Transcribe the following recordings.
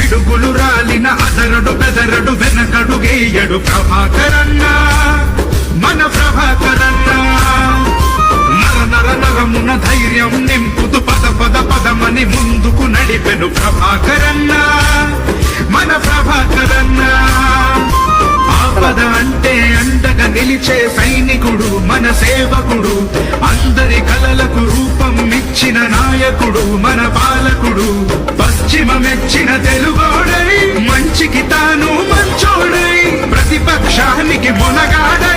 పిడుగులు రాలిన అదరడు బెదరడు వెనకడు గేయడు ప్రభాకరన్న. మన ప్రభాకరన్న. నర నర నరమున ధైర్యం నింపుతు పద పద పదమని ముందుకు నడిపెను ప్రభాకరన్న. మన ప్రభాకరన్న. ఆపద అంటే అండగా నిలిచే సైనికుడు మన సేవకుడు అందరి కలలకు రూపం ఇచ్చిన నాయకుడు మన పాలకుడు. పశ్చిమ మెచ్చిన తెలుగోడై మంచికి తాను మంచోడై ప్రతిపక్షానికి మొనగాడై.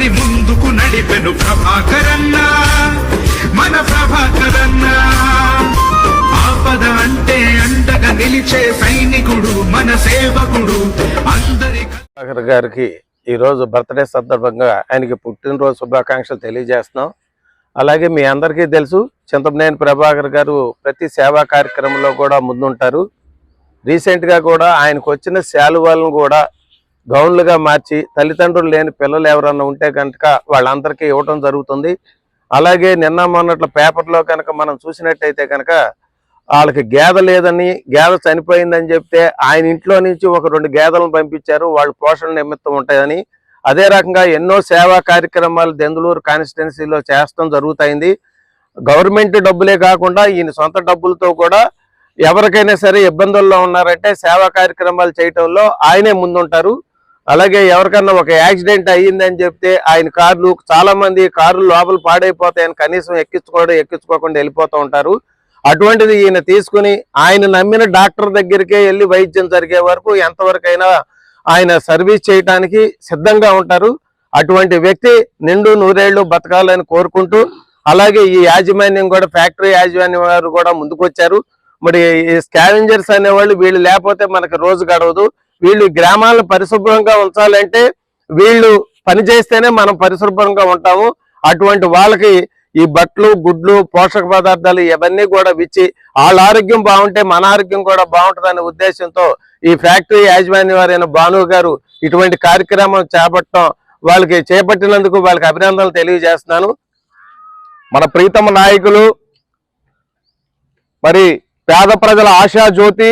పదమని ముందుకు నడిపెను ప్రభాకరన్న మన ప్రభాకరన్న. ఆపద అంటే అండగా నిలిచే సైనికుడు మన సేవకుడు అందరి ప్రభాకర్ గారికి ఈరోజు బర్త్డే సందర్భంగా ఆయనకి పుట్టినరోజు శుభాకాంక్షలు తెలియజేస్తున్నాం. అలాగే మీ అందరికీ తెలుసు చింతమనేని ప్రభాకర్ గారు ప్రతి సేవా కార్యక్రమంలో కూడా ముందుంటారు. రీసెంట్గా కూడా ఆయనకు వచ్చిన శాలువాలను కూడా గౌన్లుగా మార్చి తల్లిదండ్రులు లేని పిల్లలు ఎవరన్నా ఉంటే కనుక వాళ్ళందరికీ ఇవ్వటం జరుగుతుంది. అలాగే నిన్న మొన్నట్ల పేపర్లో కనుక మనం చూసినట్టయితే కనుక వాళ్ళకి గేద లేదని గేద చనిపోయిందని చెప్తే ఆయన ఇంట్లో నుంచి ఒక రెండు గేదెలను పంపించారు వాళ్ళు పోషణ నిమిత్తం ఉంటాయని. అదే రకంగా ఎన్నో సేవా కార్యక్రమాలు దెందులూరు కాన్స్టిట్యున్సీలో చేస్తాం జరుగుతాయింది గవర్నమెంట్ డబ్బులే కాకుండా ఈయన సొంత డబ్బులతో కూడా ఎవరికైనా సరే ఇబ్బందుల్లో ఉన్నారంటే సేవా కార్యక్రమాలు చేయటంలో ఆయనే ముందుంటారు. అలాగే ఎవరికన్నా ఒక యాక్సిడెంట్ అయ్యిందని చెప్తే ఆయన కార్లు చాలా మంది కార్లు లోపల పాడైపోతాయని కనీసం ఎక్కించుకోవడం ఎక్కించుకోకుండా వెళ్ళిపోతూ ఉంటారు. అటువంటిది ఈయన తీసుకుని ఆయన నమ్మిన డాక్టర్ దగ్గరికే వెళ్ళి వైద్యం జరిగే వరకు ఎంతవరకైనా ఆయన సర్వీస్ చేయటానికి సిద్ధంగా ఉంటారు. అటువంటి వ్యక్తి నిండు నూరేళ్ళు బతకాలని కోరుకుంటూ అలాగే ఈ యాజమాన్యం కూడా ఫ్యాక్టరీ యాజమాన్యం వారు కూడా ముందుకొచ్చారు. మరి ఈ స్కావెంజర్స్ అనేవాళ్ళు వీళ్ళు లేకపోతే మనకి రోజు గడవదు. వీళ్ళు గ్రామాలను పరిశుభ్రంగా ఉంచాలంటే వీళ్ళు పని చేస్తేనే మనం పరిశుభ్రంగా ఉంటాము. అటువంటి వాళ్ళకి ఈ బట్టలు గుడ్లు పోషక పదార్థాలు ఇవన్నీ కూడా ఇచ్చి వాళ్ళ ఆరోగ్యం బాగుంటే మన ఆరోగ్యం కూడా బాగుంటుందనే ఉద్దేశంతో ఈ ఫ్యాక్టరీ యాజమాన్య వారైన భాను గారు ఇటువంటి కార్యక్రమం చేపట్టడం వాళ్ళకి చేపట్టినందుకు వాళ్ళకి అభినందనలు తెలియజేస్తున్నాను. మన ప్రీతమ నాయకులు మరి పేద ప్రజల ఆశా జ్యోతి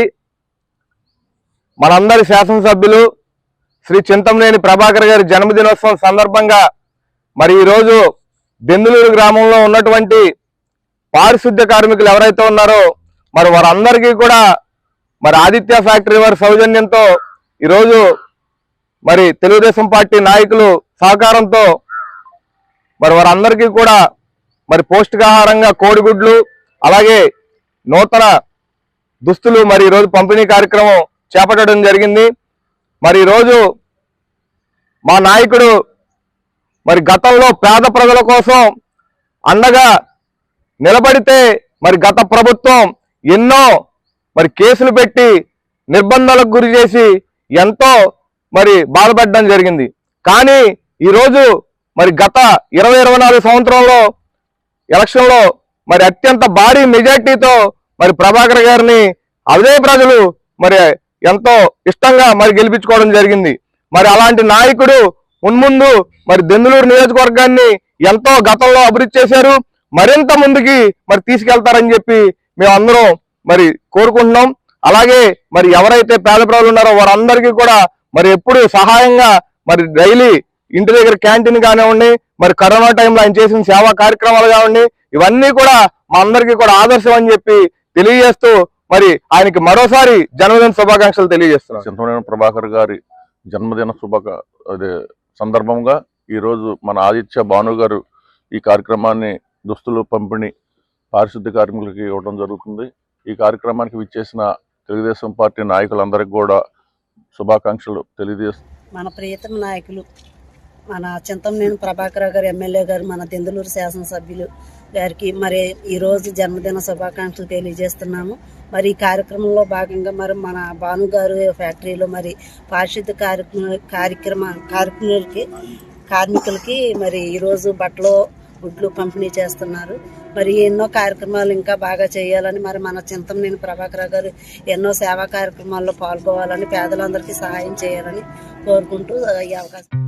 మనందరి శాసనసభ్యులు శ్రీ చింతంనేని ప్రభాకర్ గారి జన్మదినోత్సవం సందర్భంగా మరి ఈరోజు బెందులూరు గ్రామంలో ఉన్నటువంటి పారిశుద్ధ్య కార్మికులు ఎవరైతే ఉన్నారో మరి వారందరికీ కూడా మరి ఆదిత్య ఫ్యాక్టరీ వారి సౌజన్యంతో ఈరోజు మరి తెలుగుదేశం పార్టీ నాయకులు సహకారంతో మరి వారందరికీ కూడా మరి పౌష్టికాహారంగా కోడిగుడ్లు అలాగే నూతన దుస్తులు మరి ఈరోజు పంపిణీ కార్యక్రమం చేపట్టడం జరిగింది. మరి ఈరోజు మా నాయకుడు మరి గతంలో పేద ప్రజల కోసం అండగా నిలబడితే మరి గత ప్రభుత్వం ఎన్నో మరి కేసులు పెట్టి నిర్బంధాలకు గురి చేసి ఎంతో మరి బాధపడడం జరిగింది. కానీ ఈరోజు మరి గత ఇరవై ఇరవై నాలుగు సంవత్సరంలో ఎలక్షన్లో మరి అత్యంత భారీ మెజార్టీతో మరి ప్రభాకర్ గారిని అదే ప్రజలు మరి ఎంతో ఇష్టంగా మరి గెలిపించుకోవడం జరిగింది. మరి అలాంటి నాయకుడు మున్ముందు మరి దెందులూరు నియోజకవర్గాన్ని ఎంతో గతంలో అభివృద్ధి చేశారు. మరింత ముందుకి మరి తీసుకెళ్తారని చెప్పి మేమందరం మరి కోరుకుంటున్నాం. అలాగే మరి ఎవరైతే పేద ప్రజలు ఉన్నారో వారందరికీ కూడా మరి ఎప్పుడు సహాయంగా మరి డైలీ ఇంటి దగ్గర క్యాంటీన్ కానివ్వండి మరి కరోనా టైంలో ఆయన చేసిన సేవా కార్యక్రమాలు కానివ్వండి ఇవన్నీ కూడా మా అందరికీ కూడా ఆదర్శం అని చెప్పి తెలియజేస్తూ మరి ఆయనకి మరోసారి జన్మదిన శుభాకాంక్షలు తెలియజేస్తున్నాం చింతమనేని ప్రభాకర్ గారి జన్మదిన శుభక అదే సందర్భంగా ఈరోజు మన ఆదిత్య భాను గారు ఈ కార్యక్రమాన్ని దుస్తులు పంపిణీ పారిశుద్ధ్య కార్మికులకి ఇవ్వడం జరుగుతుంది. ఈ కార్యక్రమానికి విచ్చేసిన తెలుగుదేశం పార్టీ నాయకులందరికీ కూడా శుభాకాంక్షలు తెలియజేస్తూ మన ప్రియతమ నాయకులు మన చింతమనేని ప్రభాకర్ గారు ఎమ్మెల్యే గారు మన దెందులూరు శాసనసభ్యులు గారికి మరి ఈరోజు జన్మదిన శుభాకాంక్షలు తెలియజేస్తున్నాము. మరి ఈ కార్యక్రమంలో భాగంగా మరి మన భానుగారు ఫ్యాక్టరీలో మరి పారిశుద్ధ కార్యక్రమ కార్యక్రమ కార్మికులకి కార్మికులకి మరి ఈరోజు బట్టలు గుడ్లు పంపిణీ చేస్తున్నారు. మరి ఎన్నో కార్యక్రమాలు ఇంకా బాగా చేయాలని మరి మన చింతమనేని ప్రభాకర్ గారు ఎన్నో సేవా కార్యక్రమాల్లో పాల్గొవాలని పేదలందరికీ సహాయం చేయాలని కోరుకుంటూ ఈ అవకాశం